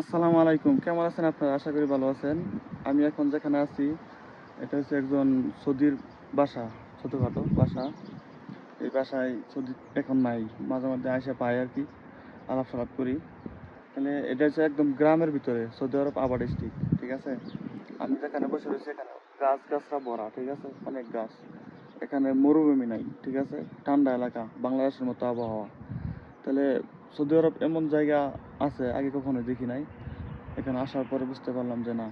আসসালামু আলাইকুম। কেমন আছেন আপনারা? আশা করি ভালো আছেন। আমি এখন যেখানে আছি, এটা হচ্ছে একজন সৌদির বাসা, ছোটোখাটো বাসা। এই বাসায় সৌদি এখন নাই। মাঝে মধ্যে আইসা পাই আর কি আলাপ সালাপ করি। তাহলে এটা হচ্ছে একদম গ্রামের ভিতরে, সৌদি আরব আবার ডিস্ট্রিক্ট, ঠিক আছে? আমি যেখানে বসে রয়েছি এখানে গাছ গাছরা ভরা, ঠিক আছে? অনেক গাছ। এখানে মরুভূমি নাই, ঠিক আছে? ঠান্ডা এলাকা, বাংলাদেশের মতো আবহাওয়া। তাহলে সৌদি আরব এমন জায়গা আছে, আগে কখনো দেখি নাই। এখানে আসার পরে বুঝতে পারলাম যে না,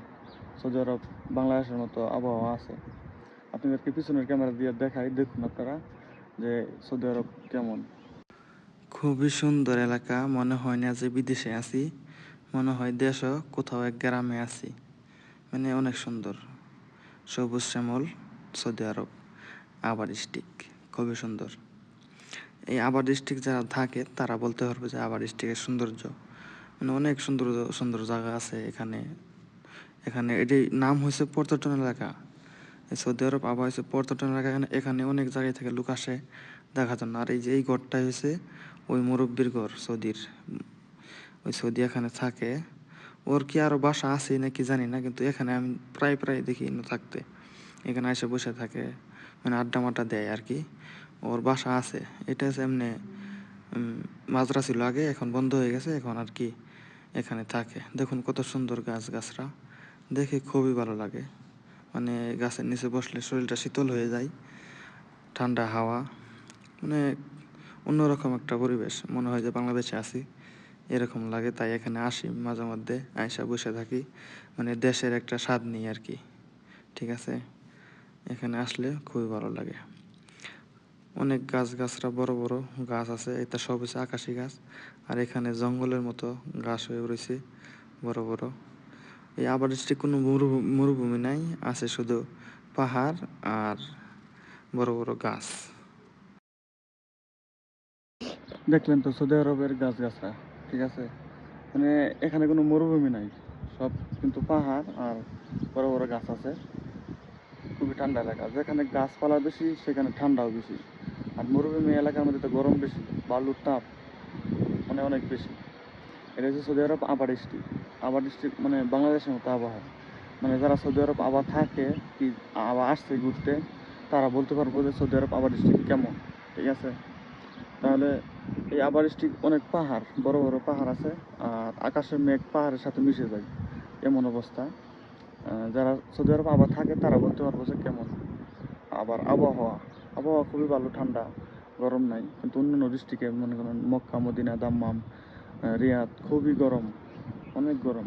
সৌদি আরব বাংলাদেশের মতো আবহাওয়া আছে। আপনাদেরকে পিছনের ক্যামেরা দিয়ে দেখাই, দেখুন আপনারা যে সৌদি আরব কেমন। খুবই সুন্দর এলাকা, মনে হয় না যে বিদেশে আছি, মনে হয় দেশও কোথাও এক গ্রামে আছি। মানে অনেক সুন্দর। সবুজ শ্যামল, সৌদি আরব, আবার ডিস্ট্রিক্ট, খুবই সুন্দর। এই আবার ডিস্ট্রিক্ট যারা থাকে, তারা বলতে পারবে যে আবার ডিস্ট্রিক্টের সৌন্দর্য। মানে অনেক সুন্দর সুন্দর জায়গা আছে এখানে। এখানে এটি নাম হয়েছে পর্যটন এলাকা। সৌদি আরব আবার হয়েছে পর্যটন এলাকা। এখানে এখানে অনেক জায়গায় থেকে লোক আসে দেখার জন্য। আর এই যে, এই ঘরটা হয়েছে ওই মুরব্বীর ঘর সৌদির। ওই সৌদি এখানে থাকে। ওর কি আরও বাসা আছে নাকি জানি না, কিন্তু এখানে আমি প্রায় প্রায় দেখি থাকতে। এখানে এসে বসে থাকে মানে আড্ডা মাড্ডা দেয় আর কি। ওর বাসা আছে। এটা হচ্ছে এমনি মাজরা ছিল আগে, এখন বন্ধ হয়ে গেছে, এখন আর কি এখানে থাকে। দেখুন কত সুন্দর গাছ, গাছরা। দেখে খুবই ভালো লাগে। মানে গাছের নিচে বসলে শরীরটা শীতল হয়ে যায়, ঠান্ডা হাওয়া। মানে অন্যরকম একটা পরিবেশ। মনে হয় যে বাংলাদেশে আছি, এরকম লাগে। তাই এখানে আসি মাঝে মধ্যে আয়সা বসে থাকি। মানে দেশের একটা স্বাদ নিই আর কি। ঠিক আছে? এখানে আসলে খুবই ভালো লাগে। অনেক গাছ গাছরা বড় বড় গাছ আছে। এটা সব হচ্ছে আকাশি গাছ। আর এখানে জঙ্গলের মতো গাছ হয়ে রয়েছে, বড় বড়। এই আবার ডিস্ট্রিক্ট কোনো মরুভূমি নাই, আছে শুধু পাহাড় আর বড় বড় গাছ। দেখলেন তো সৌদি আরবের গাছ গাছরা ঠিক আছে? মানে এখানে কোনো মরুভূমি নাই, সব কিন্তু পাহাড় আর বড় বড় গাছ আছে। খুবই ঠান্ডা এলাকা, যেখানে গাছপালা বেশি, সেখানে ঠান্ডাও বেশি। আর মরুভূমি এলাকার মধ্যে তো গরম বেশি, বালুর তাপ মানে অনেক বেশি। এটা হচ্ছে সৌদি আরব আবার ডিস্ট্রিক্ট আবার ডিস্ট্রিক্ট মানে বাংলাদেশের মতো আবহাওয়া। মানে যারা সৌদি আরব আবার থাকে কি আবার আসছে ঘুরতে, তারা বলতে পারব যে সৌদি আরব আবার ডিস্ট্রিক্ট কেমন, ঠিক আছে? তাহলে এই আবার ডিস্ট্রিক্ট অনেক পাহাড়, বড় বড় পাহাড় আছে, আর আকাশের মেঘ পাহাড়ের সাথে মিশে যায়, এমন অবস্থা। যারা সৌদি আরব আবার থাকে, তারা বলতে পারব যে কেমন। আবার আবহাওয়া। আবহাওয়া খুবই ভালো, ঠান্ডা, গরম নাই। কিন্তু অন্যান্য ডিস্ট্রিক্টে মনে করেন মক্কা, মদিনা, দাম্মাম রিয়াদ খুবই গরম, অনেক গরম।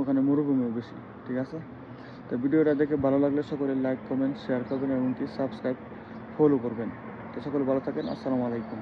ওখানে মরুভূমিও বেশি, ঠিক আছে? তো ভিডিওটা দেখে ভালো লাগলে সকলে লাইক কমেন্ট শেয়ার করবেন এবং কি সাবস্ক্রাইব ফলো করবেন। তো সকলে ভালো থাকেন, আসসালামু আলাইকুম।